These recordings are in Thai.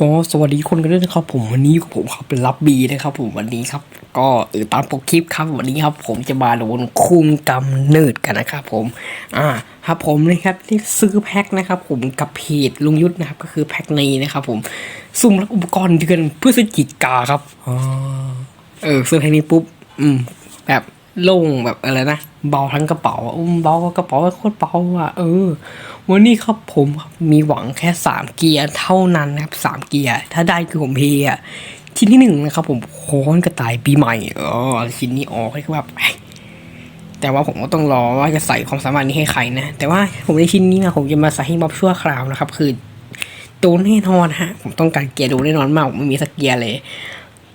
ก็สวัสดีคนกันด้วยนะครับ ผมวันนี้อยู่กับผมครับเป็นรับบีนะครับ ผมวันนี้ครับ ก็เออตามโปรคลิปครับวันนี้ครับ ผมจะมาโดนคุมกำเนิดกันนะครับผม อ่าครับผมนะครับที่ซื้อแพ็คนะครับ ผมกับเพจลุงยุทธนะครับ ก็คือแพ็คนี้นะครับ ผมสุ่มรับอุปกรณ์เดือนพฤศจิกาครับอ๋อเออซื้อแพ็คนี้ปุ๊บ อืม แบบ โล่งแบบอะไรนะเบาทั้งกระเป๋าอุ้มเบากระเป๋าโคตรเบาอะเออ วันนี้ครับผมมีหวังแค่สามเกียร์เท่านั้นนะครับสามเกียร์ถ้าได้คือผมเฮอะชิ้นที่หนึ่งนะครับผมโค้อนกระต่ายปีใหม่เออชิ้นนี้ออกให้แบบแต่ว่าผมก็ต้องรอว่าจะใส่ความสามารถนี้ให้ใครนะ แต่ว่าผมในชิ้นนี้นะผมจะมาใส่ให้บ๊อบชั่วคราวนะครับ คือโดนแน่นอนฮะ ผมต้องการเกียร์โดนแน่นอนมากไม่มีสักเกียร์เลย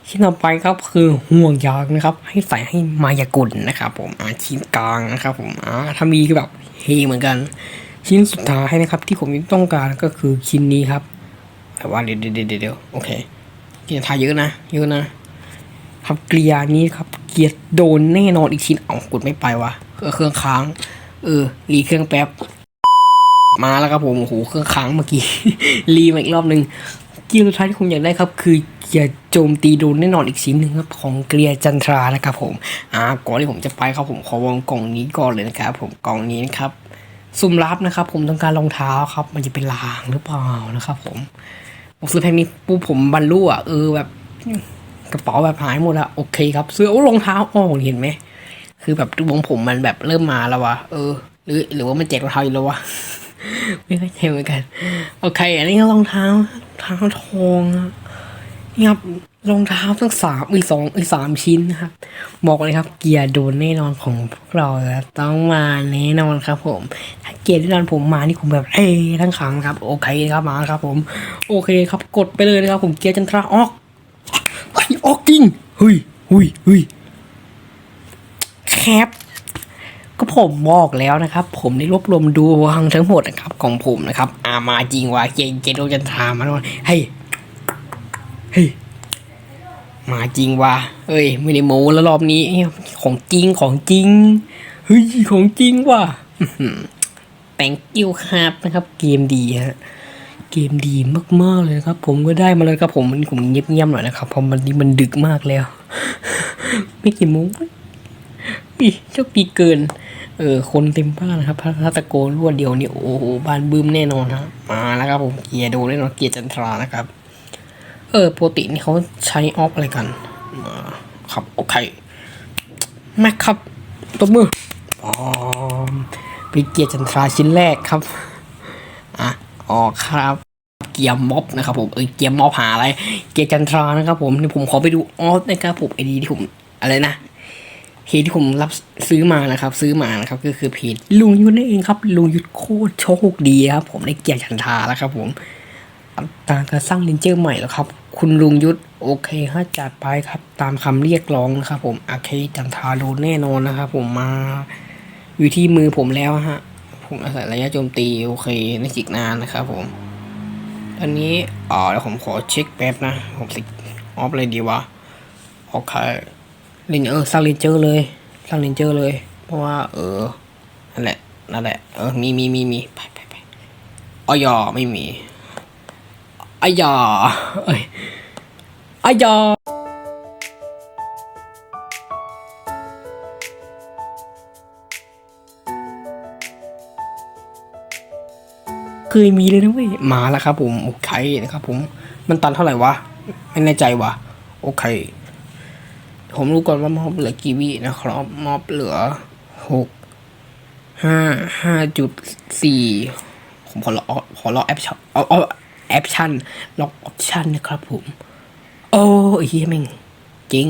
ชิ้นต่อไปครับคือห่วงยางนะครับ ให้ใส่ให้มายากลนะครับ ผมอาชิ้นกลางนะครับผมอ่าถ้ามีคือแบบเฮเหมือนกัน ชิ้นสุดท้ายนะครับ ที่ผมต้องการก็คือชิ้นนี้ครับแต่ว่าเดี๋ยวเดี๋ยวเดี๋ยวโอเคเกียร์ทายเยอะนะเยอะนะครับเกียร์นี้ครับเกียร์โดนแน่นอนอีกชิ้นเอากดไม่ไปวะเครื่องค้าง เออรีเครื่องแป๊บมาแล้วครับผมโอ้โหเครื่องค้างเมื่อกี้รีมาอีกรอบหนึ่งเกียร์สุดท้ายที่ผมอยากได้ครับ คือเกียร์โจมตีโดนแน่นอนอีกชิ้นหนึ่งครับของเกียร์จันทรานะครับผมอ่าก่อนที่ผมจะไปครับผมขอวางกล่องนี้ก่อนเลยนะครับผมกล่องนี้นะครับสุ่มลับนะครับ ผมต้องการรองเท้าครับ มันจะเป็นลางหรือเปล่านะครับ ผมผมซื้อแพ็คนี้ปุ๊บผมบรรลุอะเออแบบกระเป๋าแบบหายหมดอะโอเคครับซื้อโอ้รองเท้าอ๋อเห็นไหมคือแบบดวงผมมันแบบเริ่มมาแล้ววะเออ หรือ หรือว่ามันแจกรองเท้าอยู่แล้ววะไม่เข้าใจเหมือนกัน โอเค อันนี้ก็รองเท้ารองเท้าทองอะ นี่ครับรองเท้าทั้งสามอีกสองอีกสามชิ้นนะครับบอกเลยครับ เกียร์โดนแน่นอนของพวกเราแล้วต้องมาแน่นอนครับ ผมถ้าเกียร์แน่นอนผมมานี่ผมแบบเอ้ทั้งครั้งครับ โอเคครับมาครับ ผม โอเคครับกดไปเลยนะครับ ผมเกียร์จันทราออกเฮ้ยออกจริงเฮ้ยเฮ้ยเฮ้ยแคปก็ผมบอกแล้วนะครับ ผมได้รวบรวมดูวังทั้งหมดนะครับของผมนะครับอามาจริงว่ะเกงเกโดจันทรามาแล้วเฮ้ย เฮ้ยมาจริงว่ะเอ้ย ไม่ได้โม้แล้วรอบนี้ ของจริงของจริง เฮ้ย ของจริงว่ะแตงกิ้วครับนะครับ เกมดีฮะ เกมดีมากๆเลยนะครับ ผมก็ได้มาแล้วครับ ผมมันผมเงียบๆหน่อยนะครับเพราะมันนี่มันดึกมากแล้ว ไม่กี่โมงปีเจ้าปีเกิน เออ คนเต็มบ้านนะครับถ้าตะโกนรวดเดียวนี่โอ้โหบ้านบึ้มแน่นอนฮะ มาแล้วครับผมเกียร์โดแน่นอนเกียร์จันทรานะครับ เออปกตินี่เขาใช้ออฟอะไรกันครับโอเคแม็กครับตบมืออ๋อเป็นเกียร์จันทราชิ้นแรกครับอะออกครับ เกียร์ม็อบนะครับผมเออเกียร์ม็อบหาอะไร เกียร์จันทรานะครับผมนี่ผมขอไปดูออฟนะครับผมไอดีที่ผมอะไรนะเพจที่ผมรับซื้อมานะครับ ซื้อมานะครับก็คือเพจลุงยุทธนั่นเองครับลุงยุทธโคตรโชคดีครับผมได้เกียร์จันทราแล้วครับผม ตามการสร้างเลนเจอร์ใหม่แล้วครับ คุณลุงยุทธโอเคฮะจัดไปครับ ตามคำเรียกร้องนะครับ ผมโอเคจันทาโดนแน่นอนนะครับ ผมมา อยู่ที่มือผมแล้วฮะ ผมอาศัยระยะโจมตีโอเคในจิกนานนะครับ ผมตอนนี้อ๋อเดี๋ยวผมขอเช็คแป๊บนะผมสิออฟเลยดีวะโอเคเล่นเออสร้างเลนเจอร์เลยสร้างเลนเจอร์เลย เพราะว่า เออนั่นแหละนั่นแหละเออมีมีมีมีไปไปไปออยอไม่มี ออยอเอ้ยออยอเคยมีเลยนะเว้ยมาแล้วครับผมโอเคนะครับผมมันตันเท่าไหร่วะไม่แน่ใจวะโอเค ผมรู้ก่อนว่ามอบเหลือกี่วินะครับมอบเหลือหกห้าห้าจุดสี่ผมขอรอขอรอแอปชั่นเอาเอา แอปชั่นล็อกออปชั่นนะครับผม โอ้ไอ้เฮียแม่งจริง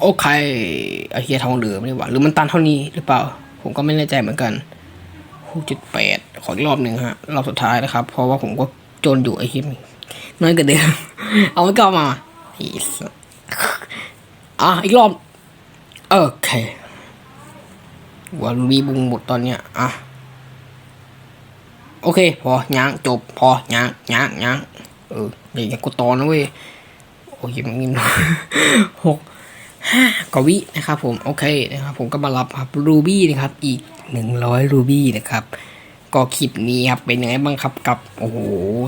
โอเคไอเฮียทองเหลือไม่ได้ว่าหรือมันตันเท่านี้หรือเปล่า ผมก็ไม่แน่ใจเหมือนกันหกจุดแปดขออีกรอบหนึ่งฮะ รอบสุดท้ายนะครับ เพราะว่าผมก็จนอยู่ไอ้คลิปน้อยกว่าเดิม เอาไว้ก่อนมาอีสอะอีกรอบ โอเคว่ามีบุงหมดตอนเนี้ย อะ โอเค พอย่างจบ พอย่างย่างย่างเอออย่ากูตอนนะเว้ยโอ้ยมันงินหกห้ากวินะครับผมโอเคนะครับผมก็มารับครับรูบี้นะครับอีกหนึ่งร้อยรูบี้นะครับก็คลิปนี้ครับเป็นยังไงบ้างครับกับโอ้โห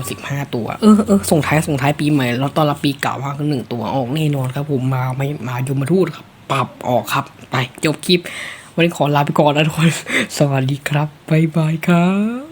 สิบห้าตัวเออเออส่งท้ายส่งท้ายปีใหม่แล้วต้อนรับปีเก่าว่ากันหนึ่งตัวออกแน่นอนครับผมมาไม่มายมาทูตครับปรับออกครับไปจบคลิปวันนี้ขอลาไปก่อนนะทุกคนสวัสดีครับบ๊ายบายครับ